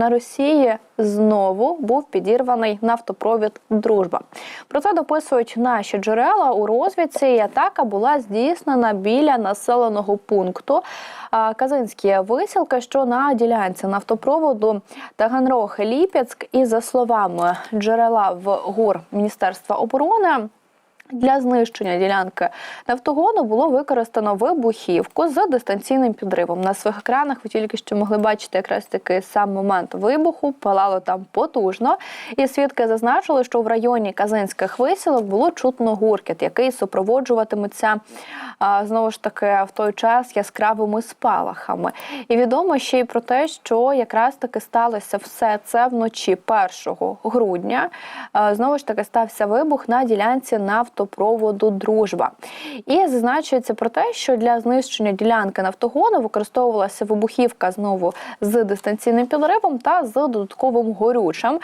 На Росії знову був підірваний нафтопровід Дружба. Про це дописують наші джерела у розвідці. І атака була здійснена біля населеного пункту Казинські висілки, що на ділянці нафтопроводу Таганрог-Ліпецьк. І за словами джерела в ГУР Міністерства оборони. Для знищення ділянки нафтогону було використано вибухівку з дистанційним підривом. На своїх екранах ви тільки що могли бачити якраз таки сам момент вибуху, палало там потужно. І свідки зазначили, що в районі Казинських висілок було чутно гуркіт, який супроводжуватиметься знову ж таки в той час яскравими спалахами. І відомо ще й про те, що якраз таки сталося все це вночі 1 грудня. Знову ж таки стався вибух на ділянці нафтопроводу Дружба. І зазначується про те, що для знищення ділянки нафтогону використовувалася вибухівка знову з дистанційним підривом та з додатковим горючим,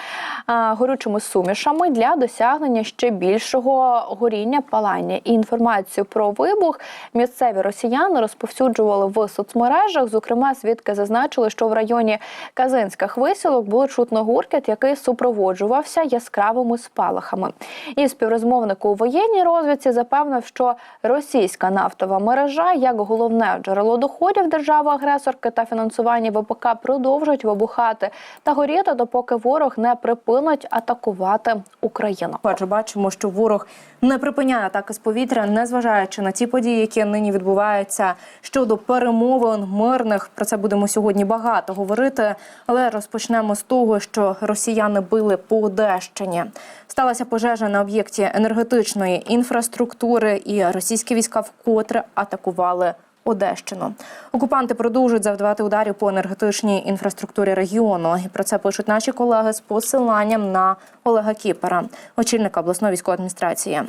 горючими сумішами для досягнення ще більшого горіння палання. І інформацію про вибух місцеві росіяни розповсюджували в соцмережах. Зокрема, свідки зазначили, що в районі Казинських висілок було чутно гуркіт, який супроводжувався яскравими спалахами. І співрозмовник у воєнній розвідці запевнив, що російська нафтова мережа, як головне джерело доходів держави-агресорки та фінансування ВПК, продовжують вибухати та горіти, допоки ворог не припинить атакувати Україну. Адже бачимо, що ворог не припиняє атаки з повітря, незважаючи на ті події, які нині відбуваються щодо перемовин мирних. Про це будемо сьогодні багато говорити. Але розпочнемо з того, що росіяни били по Одещині. Сталася пожежа на об'єкті енергетичної інфраструктури, і російські війська вкотре атакували. Одещину окупанти продовжують завдавати ударів по енергетичній інфраструктурі регіону. І про це пишуть наші колеги з посиланням на Олега Кіпера, очільника обласної військової адміністрації.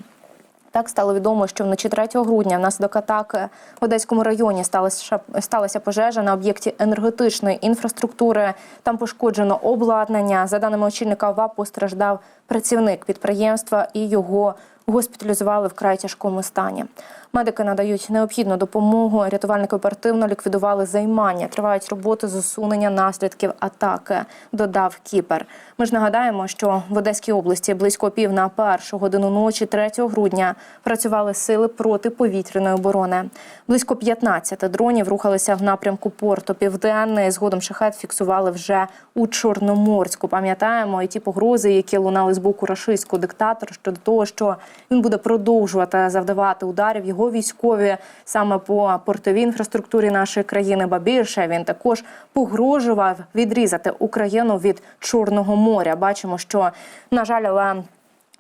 Так стало відомо, що вночі 3 грудня внаслідок атаки в Одеському районі сталася сталася пожежа на об'єкті енергетичної інфраструктури. Там пошкоджено обладнання. За даними очільника ВАП, постраждав працівник підприємства і його госпіталізували в край тяжкому стані. Медики надають необхідну допомогу. Рятувальники оперативно ліквідували займання. Тривають роботи з усунення наслідків атаки. Додав Кіпер. Ми ж нагадаємо, що в Одеській області близько пів на першу годину ночі, 3 грудня, працювали сили протиповітряної оборони. Близько 15 дронів рухалися в напрямку порту Південний. Згодом шахет фіксували вже у Чорноморську. Пам'ятаємо і ті погрози, які лунали з боку рашистського диктатора щодо того, що він буде продовжувати завдавати ударів його військові саме по портовій інфраструктурі нашої країни. Ба більше він також погрожував відрізати Україну від Чорного моря. Бачимо, що на жаль, але.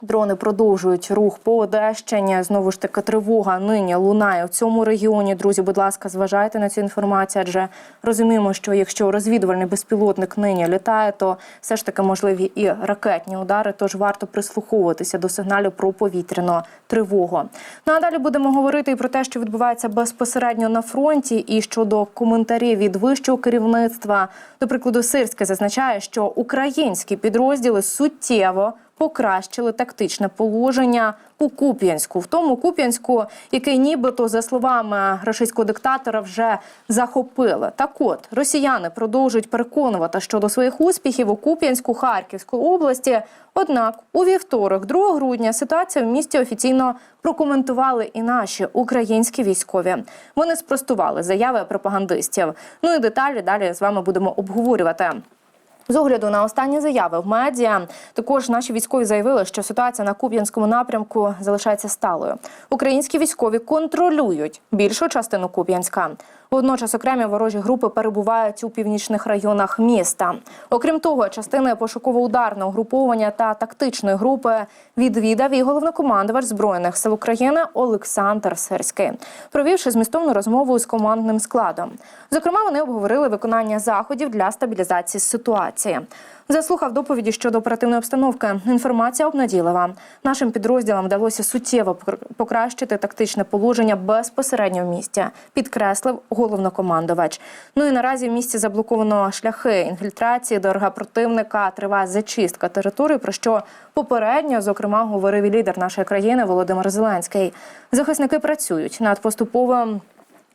Дрони продовжують рух по Одещині. Знову ж таки, тривога нині лунає в цьому регіоні. Друзі, будь ласка, зважайте на цю інформацію, адже розуміємо, що якщо розвідувальний безпілотник нині літає, то все ж таки можливі і ракетні удари. Тож варто прислуховуватися до сигналів про повітряну тривогу. Ну а далі будемо говорити і про те, що відбувається безпосередньо на фронті, і щодо коментарів від вищого керівництва. До прикладу, Сирське зазначає, що українські підрозділи суттєво покращили тактичне положення у Куп'янську, в тому Куп'янську, який нібито за словами російського диктатора вже захопили. Так от росіяни продовжують переконувати щодо своїх успіхів у Куп'янську Харківської області. Однак у вівторок, 2 грудня, ситуація в місті офіційно прокоментували і наші українські військові. Вони спростували заяви пропагандистів. Ну і деталі далі з вами будемо обговорювати. З огляду на останні заяви в медіа також наші військові заявили, що ситуація на Куп'янському напрямку залишається сталою. Українські військові контролюють більшу частину Куп'янська. Водночас окремі ворожі групи перебувають у північних районах міста. Окрім того, частини пошуково-ударного угруповання та тактичної групи відвідав і головнокомандувач збройних сил України Олександр Сирський, провівши змістовну розмову з командним складом. Зокрема, вони обговорили виконання заходів для стабілізації ситуації. Заслухав доповіді щодо оперативної обстановки. Інформація обнадійлива. Нашим підрозділам вдалося суттєво покращити тактичне положення безпосередньо в місті, підкреслив головнокомандувач. Ну і наразі в місті заблоковано шляхи інфільтрації до РГ противника. Триває зачистка території, про що попередньо, зокрема, говорив і лідер нашої країни Володимир Зеленський. Захисники працюють над поступовим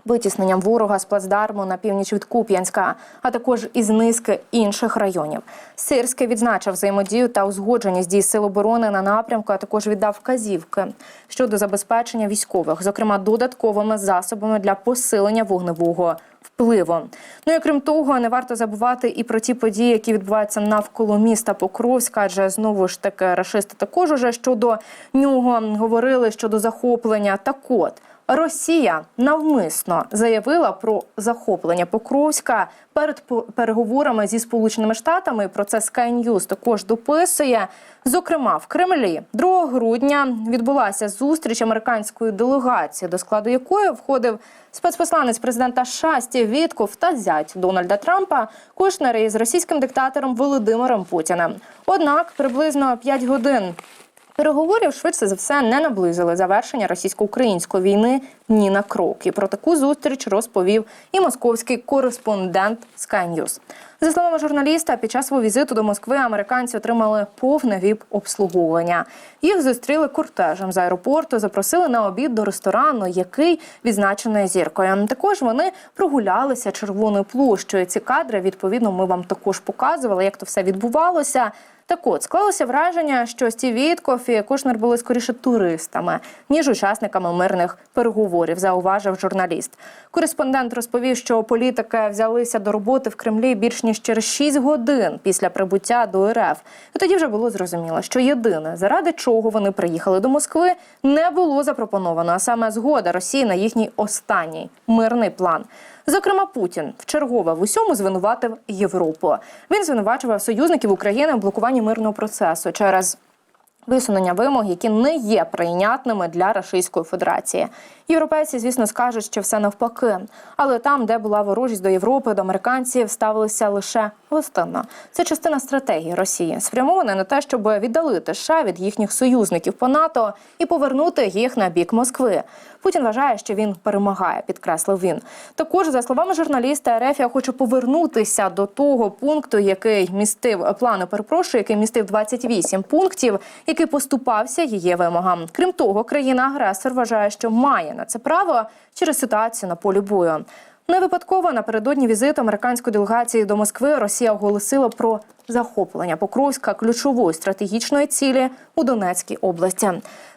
витісненням ворога з плацдарму на північ від Куп'янська, а також із низки інших районів. Сирський відзначив взаємодію та узгодженість дій сил оборони на напрямку, а також віддав вказівки щодо забезпечення військових, зокрема додатковими засобами для посилення вогневого впливу. Ну і крім того, не варто забувати і про ті події, які відбуваються навколо міста Покровська, адже знову ж таки рашисти також уже щодо нього говорили щодо захоплення. Так от. Росія навмисно заявила про захоплення Покровська перед переговорами зі Сполученими Штатами. Про це Sky News також дописує. Зокрема, в Кремлі 2 грудня відбулася зустріч американської делегації, до складу якої входив спецпосланець президента США Стів Вітков та зять Дональда Трампа Кушнер із російським диктатором Володимиром Путіним. Однак приблизно 5 годин Переговорів швидше за все не наблизили завершення російсько-української війни ні на крок. І про таку зустріч розповів і московський кореспондент Sky News. За словами журналіста, під час свого візиту до Москви американці отримали повне віп обслуговування. Їх зустріли кортежем з аеропорту, запросили на обід до ресторану, який відзначений зіркою. Також вони прогулялися червоною площею. Ці кадри відповідно ми вам також показували, як то все відбувалося. Так от склалося враження, що Стів Віткоф і Кушнер були скоріше туристами ніж учасниками мирних переговорів, зауважив журналіст. Кореспондент розповів, що політики взялися до роботи в Кремлі більш ніж через 6 годин після прибуття до РФ. І тоді вже було зрозуміло, що єдине, заради чого вони приїхали до Москви, не було запропоновано, а саме згода Росії на їхній останній мирний план. Зокрема, Путін вчергове в усьому звинуватив Європу. Він звинувачував союзників України в блокуванні мирного процесу через висунення вимог, які не є прийнятними для Російської Федерації. Європейці, звісно, скажуть, що все навпаки. Але там, де була ворожість до Європи, до американців ставилися лише гостинно. Це частина стратегії Росії, спрямована на те, щоб віддалити США від їхніх союзників по НАТО і повернути їх на бік Москви. Путін вважає, що він перемагає, підкреслив він. Також, за словами журналіста, Ерефія хоче повернутися до того пункту, який містив плану, перепрошую, який містив 28 пунктів, який поступався її вимогам. Крім того, країна-агресор вважає, що має на це право через ситуацію на полі бою. Не випадково напередодні візиту американської делегації до Москви Росія оголосила про захоплення Покровська ключової стратегічної цілі у Донецькій області.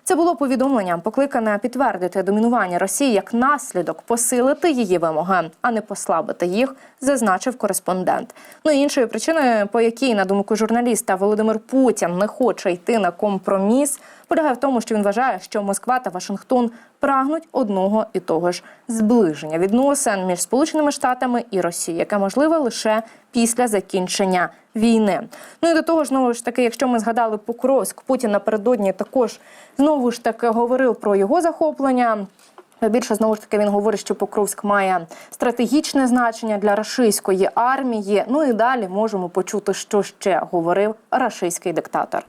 Це було повідомлення, покликане підтвердити домінування Росії як наслідок посилити її вимоги, а не послабити їх, зазначив кореспондент. Ну і іншою причиною, по якій, на думку журналіста, Володимир Путін не хоче йти на компроміс, полягає в тому, що він вважає, що Москва та Вашингтон прагнуть одного і того ж зближення відносин між Сполученими Штатами і Росією, яке можливе лише після закінчення війни. Ну і до того ж, знову ж таки, якщо ми згадали Покровськ, Путін напередодні також знову ж таки говорив про його захоплення. Більше знову ж таки він говорить, що Покровськ має стратегічне значення для рашистської армії. Ну і далі можемо почути, що ще говорив рашистський диктатор.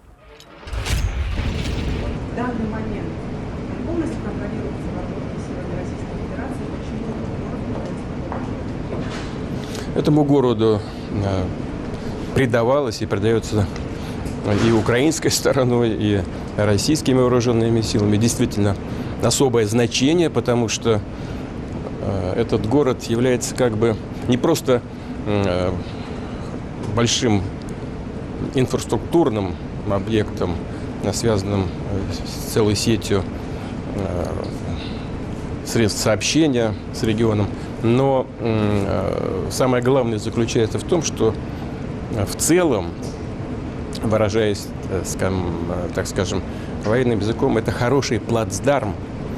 В данный момент полностью контролируется вооруженными силами Российской Федерации. Почему этот город является Этому городу предавалось и предается и украинской стороной, и российскими вооруженными силами действительно особое значение, потому что э, этот город является как бы не просто э, большим инфраструктурным объектом, а связанным э, с целой сетью средств сообщения с регионом. Но самое главное заключается в том, что в целом, выражаясь, э, скам- э, так скажем, военным языком, это хороший плацдарм